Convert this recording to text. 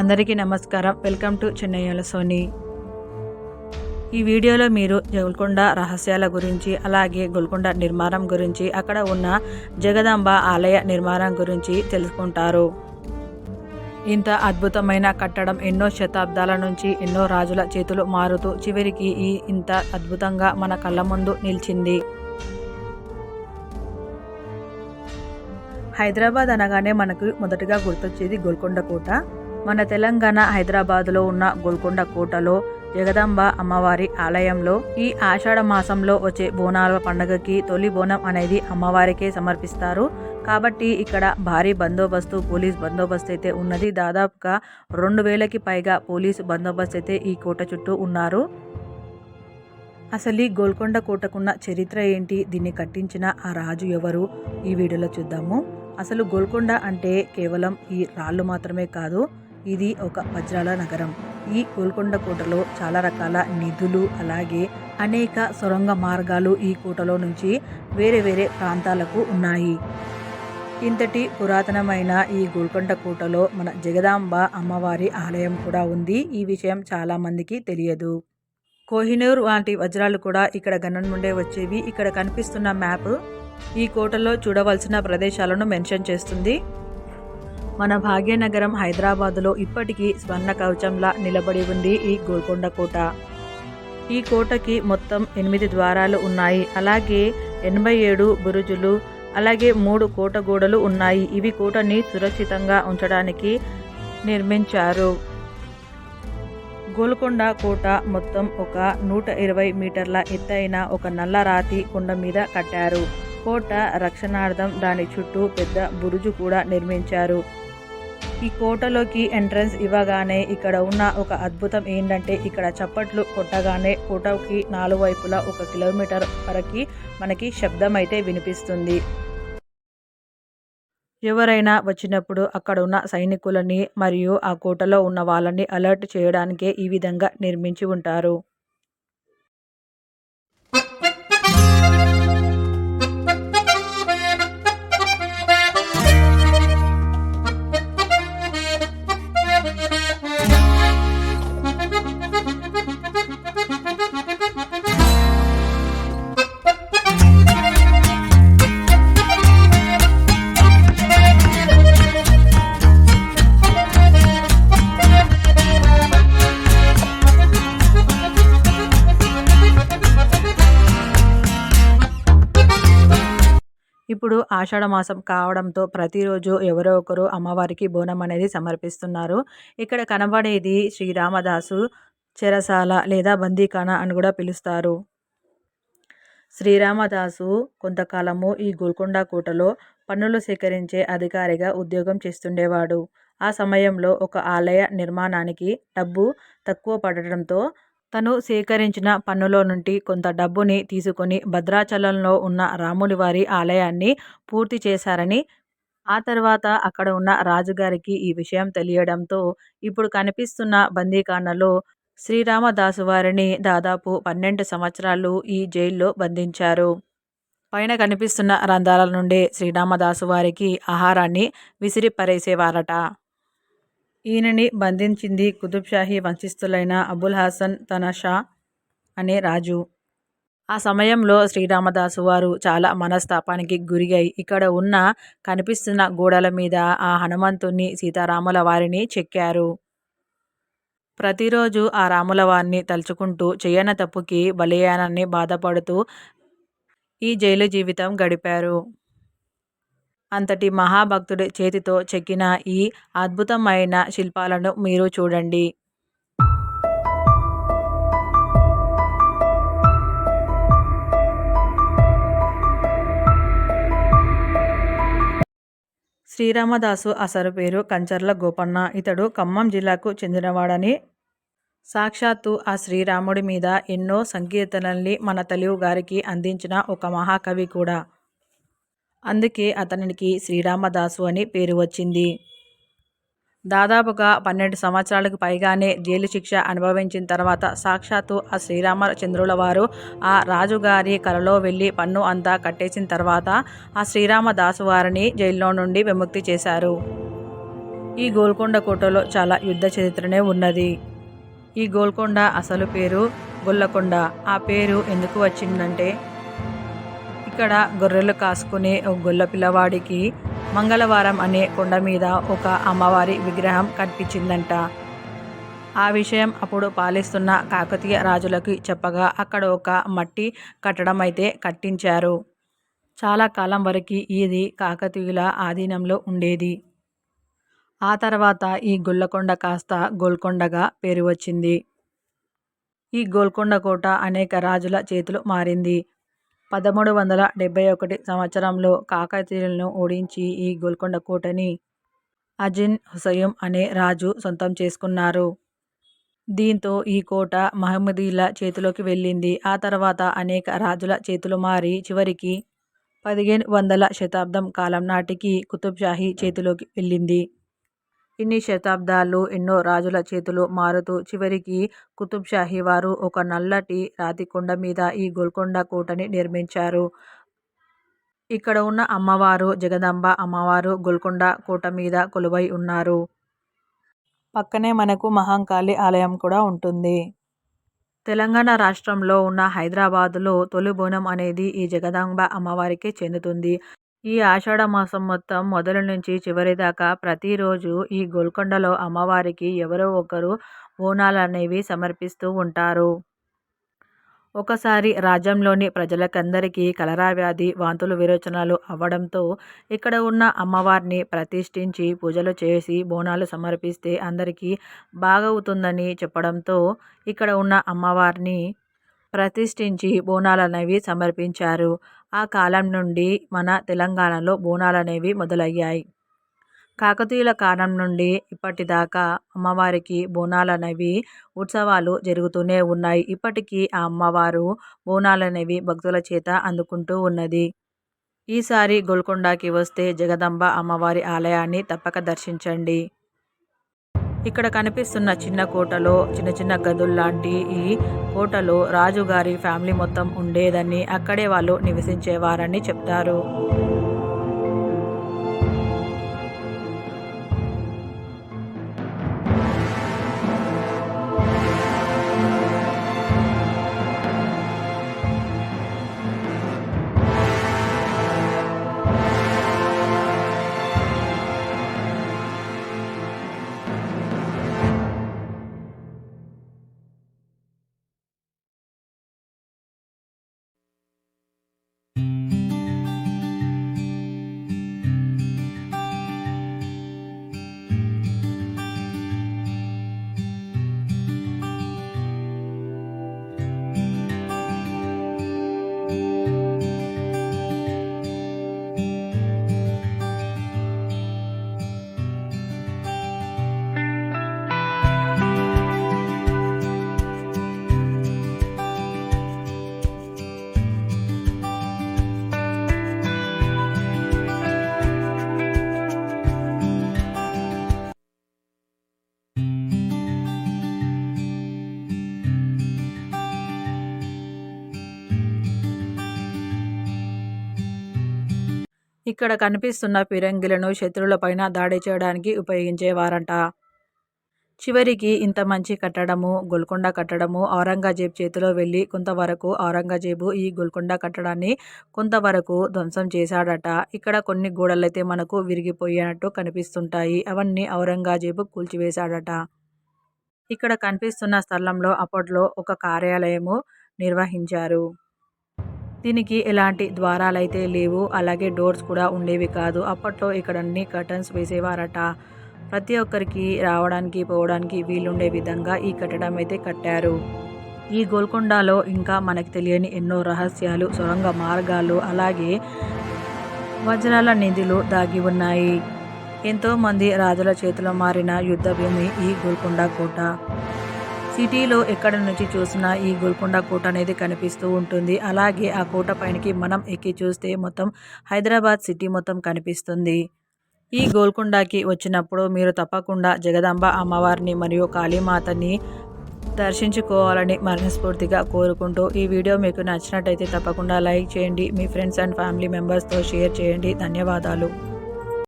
అందరికీ నమస్కారం. Welcome to చెన్నయ్యల Soni ఈ వీడియోలో మీరు గోల్కొండ రహస్యాల గురించి అలాగే గోల్కొండ నిర్మాణం గురించి అక్కడ ఉన్న జగదాంబ ఆలయ నిర్మాణం గురించి తెలుసుకుంటారు. ఇంత అద్భుతమైన కట్టడం ఎన్నో శతాబ్దాల నుంచి ఎన్నో రాజుల చేతులు మారుతూ చివరికి ఈ ఇంత అద్భుతంగా మన కళ్ళ ముందు నిలిచింది. హైదరాబాద్ అనగానే మనకు మొదటగా గుర్తొచ్చేది గోల్కొండ కోట. మన తెలంగాణ హైదరాబాద్లో ఉన్న గోల్కొండ కోటలో జగదాంబ అమ్మవారి ఆలయంలో ఈ ఆషాఢ మాసంలో వచ్చే బోనాల పండుగకి తొలి బోనం అనేది అమ్మవారికే సమర్పిస్తారు. కాబట్టి ఇక్కడ భారీ బందోబస్తు పోలీస్ బందోబస్తు అయితే ఉన్నది. దాదాపుగా రెండు వేలకి పైగా పోలీసు బందోబస్తు అయితే ఈ కోట చుట్టూ ఉన్నారు. అసలు ఈ గోల్కొండ కోటకున్న చరిత్ర ఏంటి? దీన్ని కట్టించిన ఆ రాజు ఎవరు? ఈ వీడియోలో చూద్దాము. అసలు గోల్కొండ అంటే కేవలం ఈ రాళ్ళు మాత్రమే కాదు ఇది ఒక వజ్రాల నగరం. ఈ గోల్కొండ కోటలో చాలా రకాల నిధులు అలాగే అనేక సొరంగ మార్గాలు ఈ కోటలో నుంచి వేరే వేరే ప్రాంతాలకు ఉన్నాయి. ఇంతటి పురాతనమైన ఈ గోల్కొండ కోటలో మన జగదాంబ అమ్మవారి ఆలయం కూడా ఉంది. ఈ విషయం చాలా మందికి తెలియదు. కోహినూర్ వంటి వజ్రాలు కూడా ఇక్కడ గణం నుండే వచ్చేవి. ఇక్కడ కనిపిస్తున్న మ్యాప్ ఈ కోటలో చూడవలసిన ప్రదేశాలను మెన్షన్ చేస్తుంది. మన భాగ్యనగరం హైదరాబాదులో ఇప్పటికీ స్వర్ణ కవచంలా నిలబడి ఉంది ఈ గోల్కొండ కోట. ఈ కోటకి మొత్తం ఎనిమిది ద్వారాలు ఉన్నాయి. అలాగే ఎనభై ఏడు బురుజులు అలాగే మూడు కోట గోడలు ఉన్నాయి. ఇవి కోటని సురక్షితంగా ఉంచడానికి నిర్మించారు. గోల్కొండ కోట మొత్తం ఒక నూట ఇరవై మీటర్ల ఎత్తైన ఒక నల్ల రాతి కొండ మీద కట్టారు. కోట రక్షణార్థం దాని చుట్టూ పెద్ద బురుజు కూడా నిర్మించారు. ఈ కోటలోకి ఎంట్రన్స్ ఇవ్వగానే ఇక్కడ ఉన్న ఒక అద్భుతం ఏంటంటే ఇక్కడ చప్పట్లు కొట్టగానే కోటకి నాలుగు వైపులా ఒక కిలోమీటర్ వరకు మనకి శబ్దం అయితే వినిపిస్తుంది. ఎవరైనా వచ్చినప్పుడు అక్కడ ఉన్న సైనికులని మరియు ఆ కోటలో ఉన్న వాళ్ళని అలర్ట్ చేయడానికే ఈ విధంగా నిర్మించి ఉంటారు. ఇప్పుడు ఆషాఢ మాసం కావడంతో ప్రతిరోజు ఎవరో ఒకరు అమ్మవారికి బోనం అనేది సమర్పిస్తున్నారు. ఇక్కడ కనబడేది శ్రీరామదాసు చెరసాల లేదా బందీఖానా అని కూడా పిలుస్తారు. శ్రీరామదాసు కొంతకాలము ఈ గోల్కొండ కోటలో పన్నులు సేకరించే అధికారిగా ఉద్యోగం చేస్తుండేవాడు. ఆ సమయంలో ఒక ఆలయ నిర్మాణానికి డబ్బు తక్కువ పడటంతో తను సేకరించిన పన్నులో నుండి కొంత డబ్బుని తీసుకొని భద్రాచలంలో ఉన్న రాముని వారి ఆలయాన్ని పూర్తి చేశారని ఆ తర్వాత అక్కడ ఉన్న రాజుగారికి ఈ విషయం తెలియడంతో ఇప్పుడు కనిపిస్తున్న బందీఖానలో శ్రీరామదాసు వారిని దాదాపు పన్నెండు సంవత్సరాలు ఈ జైల్లో బంధించారు. పైన కనిపిస్తున్న రంధ్రాల నుండే శ్రీరామదాసు వారికి ఆహారాన్ని విసిరి పరేసేవారట ఈయనని బంధించింది కుతుబ్షాహీ వంశస్థులైన అబుల్ హాసన్ తన షా అనే రాజు. ఆ సమయంలో శ్రీరామదాసు వారు చాలా మనస్తాపానికి గురిగాయి ఇక్కడ ఉన్న కనిపిస్తున్న గోడల మీద ఆ హనుమంతుణ్ణి సీతారాముల వారిని చెక్కారు. ప్రతిరోజు ఆ రాముల వారిని తలుచుకుంటూ చేయన తప్పుకి బలియానాన్ని బాధపడుతూ ఈ జైలు జీవితం గడిపారు. అంతటి మహాభక్తుడి చేతితో చెక్కిన ఈ అద్భుతమైన శిల్పాలను మీరు చూడండి. శ్రీరామదాసు అసలు పేరు కంచర్ల గోపన్న. ఇతడు ఖమ్మం జిల్లాకు చెందినవాడని సాక్షాత్తు ఆ శ్రీరాముడి మీద ఎన్నో సంకీర్తనల్ని మన తెలుగు గారికి అందించిన ఒక మహాకవి కూడా. అందుకే అతనికి శ్రీరామదాసు అని పేరు వచ్చింది. దాదాపుగా పన్నెండు సంవత్సరాలకు పైగానే జైలు శిక్ష అనుభవించిన తర్వాత సాక్షాత్తు ఆ శ్రీరామచంద్రుల వారు ఆ రాజుగారి కలలో వెళ్ళి పన్ను అంతా కట్టేసిన తర్వాత ఆ శ్రీరామదాసు వారిని జైల్లో నుండి విముక్తి చేశారు. ఈ గోల్కొండ కోటలో చాలా యుద్ధ చరిత్రనే ఉన్నది. ఈ గోల్కొండ అసలు పేరు గొల్లకొండ. ఆ పేరు ఎందుకు వచ్చిందంటే ఇక్కడ గొర్రెలు కాసుకునే ఒక గొల్ల పిల్లవాడికి మంగళవారం అనే కొండ మీద ఒక అమ్మవారి విగ్రహం కనిపించిందంట. ఆ విషయం అప్పుడు పాలిస్తున్న కాకతీయ రాజులకి చెప్పగా అక్కడ ఒక మట్టి కట్టడం అయితే కట్టించారు. చాలా కాలం వరకు ఇది కాకతీయుల ఆధీనంలో ఉండేది. ఆ తర్వాత ఈ గొల్లకొండ కాస్త గోల్కొండగా పేరు వచ్చింది. ఈ గోల్కొండ కోట అనేక రాజుల చేతులు మారింది. పదమూడు వందల డెబ్బై ఒకటి సంవత్సరంలో కాకతీయులను ఓడించి ఈ గోల్కొండ కోటని అజిన్ హుసయం అనే రాజు సొంతం చేసుకున్నారు. దీంతో ఈ కోట మహమ్మదీల చేతిలోకి వెళ్ళింది. ఆ తర్వాత అనేక రాజుల చేతులు మారి చివరికి పదిహేను వందల శతాబ్దం కాలం నాటికి కుతుబ్షాహీ చేతిలోకి వెళ్ళింది. ఇన్ని శతాబ్దాలు ఎన్నో రాజుల చేతులు మారుతూ చివరికి కుతుబ్షాహీ వారు ఒక నల్లటి రాతికొండ మీద ఈ గోల్కొండ కోటని నిర్మించారు. ఇక్కడ ఉన్న అమ్మవారు జగదంబ అమ్మవారు గోల్కొండ కోట మీద కొలువై ఉన్నారు. పక్కనే మనకు మహంకాళి ఆలయం కూడా ఉంటుంది. తెలంగాణ రాష్ట్రంలో ఉన్న హైదరాబాదులో తొలి బోనం అనేది ఈ జగదాంబ అమ్మవారికి చెందుతుంది. ఈ ఆషాఢ మాసం మొత్తం మొదలు నుంచి చివరి దాకా ప్రతిరోజు ఈ గోల్కొండలో అమ్మవారికి ఎవరో ఒకరు బోనాలు అనేవి సమర్పిస్తూ ఉంటారు. ఒకసారి రాజ్యంలోని ప్రజలకందరికీ కలరా వ్యాధి వాంతులు విరోచనాలు అవ్వడంతో ఇక్కడ ఉన్న అమ్మవారిని ప్రతిష్ఠించి పూజలు చేసి బోనాలు సమర్పిస్తే అందరికీ బాగవుతుందని చెప్పడంతో ఇక్కడ ఉన్న అమ్మవారిని ప్రతిష్ఠించి బోనాలనేవి సమర్పించారు. ఆ కాలం నుండి మన తెలంగాణలో బోనాలనేవి మొదలయ్యాయి. కాకతీయుల కాలం నుండి ఇప్పటిదాకా అమ్మవారికి బోనాలనేవి ఉత్సవాలు జరుగుతూనే ఉన్నాయి. ఇప్పటికీ ఆ అమ్మవారు బోనాలనేవి భక్తుల చేత అందుకుంటూ ఉన్నది. ఈసారి గోల్కొండకి వస్తే జగదంబ అమ్మవారి ఆలయాన్ని తప్పక దర్శించండి. ఇక్కడ కనిపిస్తున్న చిన్న కోటలో చిన్న చిన్న గదుల్లాంటి ఈ కోటలో రాజుగారి ఫ్యామిలీ మొత్తం ఉండేదని అక్కడే వాళ్ళు నివసించేవారని చెప్తారు. ఇక్కడ కనిపిస్తున్న ఫిరంగిలను శత్రువులపైన దాడి చేయడానికి ఉపయోగించేవారంట. చివరికి ఇంత మంచి కట్టడము గోల్కొండ కట్టడము ఔరంగజేబ్ చేతిలో వెళ్ళి కొంతవరకు ఔరంగజేబు ఈ గోల్కొండ కట్టడాన్ని కొంతవరకు ధ్వంసం చేశాడట. ఇక్కడ కొన్ని గోడలైతే మనకు విరిగిపోయినట్టు కనిపిస్తుంటాయి. అవన్నీ ఔరంగజేబు కూల్చివేశాడట. ఇక్కడ కనిపిస్తున్న స్థలంలో అప్పట్లో ఒక కార్యాలయము నిర్వహించారు. దీనికి ఎలాంటి ద్వారాలైతే లేవు అలాగే డోర్స్ కూడా ఉండేవి కాదు. అప్పట్లో ఇక్కడ అన్ని కర్టన్స్ వేసేవారట. ప్రతి ఒక్కరికి రావడానికి పోవడానికి వీలుండే విధంగా ఈ కట్టడం అయితే కట్టారు. ఈ గోల్కొండలో ఇంకా మనకు తెలియని ఎన్నో రహస్యాలు సొరంగ మార్గాలు అలాగే వజ్రాల నిధులు దాగి ఉన్నాయి. ఎంతోమంది రాజుల చేతిలో మారిన యుద్ధ భూమి ఈ గోల్కొండ కోట. సిటీలో ఎక్కడ నుంచి చూసినా ఈ గోల్కొండ కోట అనేది కనిపిస్తూ ఉంటుంది. అలాగే ఆ కోట పైనకి మనం ఎక్కి చూస్తే మొత్తం హైదరాబాద్ సిటీ మొత్తం కనిపిస్తుంది. ఈ గోల్కొండకి వచ్చినప్పుడు మీరు తప్పకుండా జగదాంబ అమ్మవారిని మరియు కాళీమాతని దర్శించుకోవాలని మనస్ఫూర్తిగా కోరుకుంటూ ఈ వీడియో మీకు నచ్చినట్టయితే తప్పకుండా లైక్ చేయండి. మీ ఫ్రెండ్స్ అండ్ ఫ్యామిలీ మెంబర్స్తో షేర్ చేయండి. ధన్యవాదాలు.